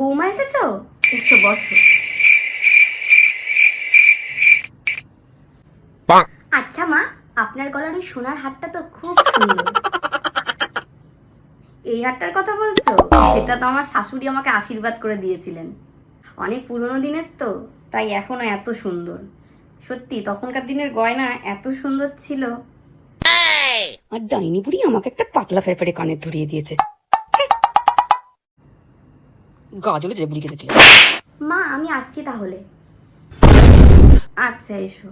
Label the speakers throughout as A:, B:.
A: বৌমা এসেছ? এসো বসো। আচ্ছা মা আপনার গলার ওই সোনার হারটা তো খুব সুন্দর। এই হারটার কথা বলছো? সেটা তো আমার শাশুড়ি আমাকে আশীর্বাদ করে দিয়েছিলেন। অনেক পুরনো দিনের তো তাই এখনও এত সুন্দর। সত্যি তখনকার দিনের গয়না এত সুন্দর ছিল।
B: আর ডাইনি বুড়ি আমাকে একটা পাতলা ফেরফেরে কানের ধরিয়ে দিয়েছে। গা জ্বলে যে বুড়িকে দেখলে।
A: মা আমি আসছি তাহলে। আচ্ছা এসো।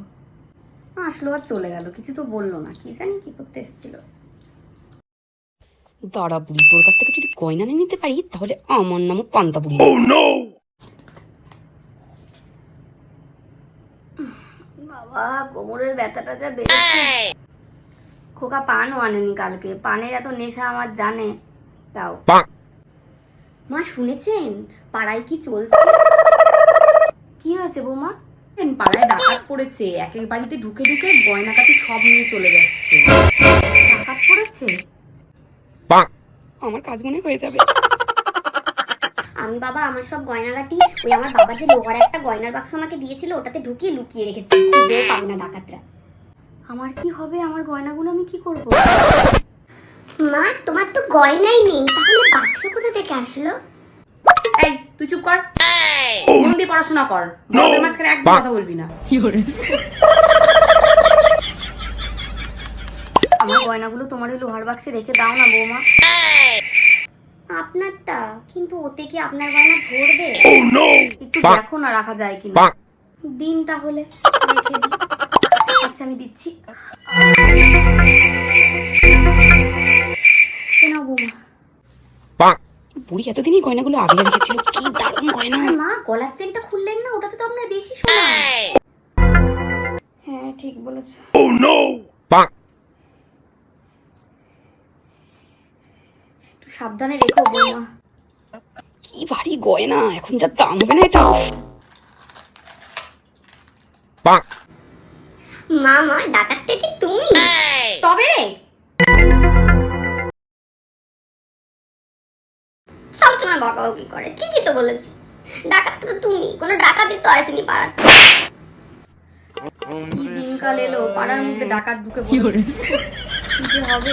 A: আসলো আর চলে গেল কিছু তো বলল না কি জানি কি করতে এসেছিল।
B: দাঁড়া বুড়ি তোর কাছ থেকে যদি গয়না নিয়ে নিতে পারি তাহলে আমার নামও পান্তা বুড়ি।
A: বাবা কোমরের ব্যথাটা যা বেড়েছে। খোকা পানও আনেনি কালকে। পানের এত নেশা আমার জানে। তাও মা শুনেছেন? পাড়ায় কি চলছে? কি হয়েছে বৌমা?
C: পাড়ায় ডাকাত পড়েছে এক এক বাড়িতে ঢুকে ঢুকে গয়নাকাটি সব নিয়ে চলে যাচ্ছে।
A: ডাকাত পড়েছে?
B: আমার কাজ মনে হয়ে যাবে।
D: আমি বাবা আমার সব গয়নাগাটি ওই আমার বাবা যে লোহার একটা গয়নার বাক্স আমাকে দিয়েছিল ওটাতে ঢুকিয়ে লুকিয়ে রেখেছি। খুঁজেও পাবে না ডাকাতরা।
A: আমার কি হবে? আমার গয়নাগুলো আমি কি করব?
D: মা তোমার তো গয়নাই নেই তাহলে বাক্স কোথা থেকে আসলো?
C: এই তুই চুপ কর। মন দিয়ে পড়াশোনা কর। বড়দের মাঝখানে একদম কথা বলবি না।
A: আমার গয়নাগুলো তোমার ওই লোহার বাক্সে রেখে দাও না বৌমা।
D: আপনারটা কিন্তু ওতে কি আপনার গয়না ধরবে
A: একটু দেখো না রাখা যায় কিনা। দিন তাহলে। আচ্ছা আমি দিচ্ছি।
B: বুড়ি এতদিনই গয়নাগুলো আগলে রেখেছিল। কি দারুণ গয়না।
A: মা গলার চেনটা খুললেন না ওটাতে তো আপনার বেশি শোনা হ্যাঁ ঠিক বলেছ। একটু সাবধানে রেখো বৌমা
B: কি ভারী গয়না এখন যা দাম হবে না এটা।
D: মা মা ডাকাতটা কি তুমি?
A: তবে রে
D: বকাবকি করে। ঠিকই তো বলেছি। ডাকাত তো তুমি কোনো ডাকাতি তো আসেনি পাড়াতে
A: কি দিনকাল এলো পাড়ার মধ্যে ডাকাত ঢুকে পড়েছে। কি হবে?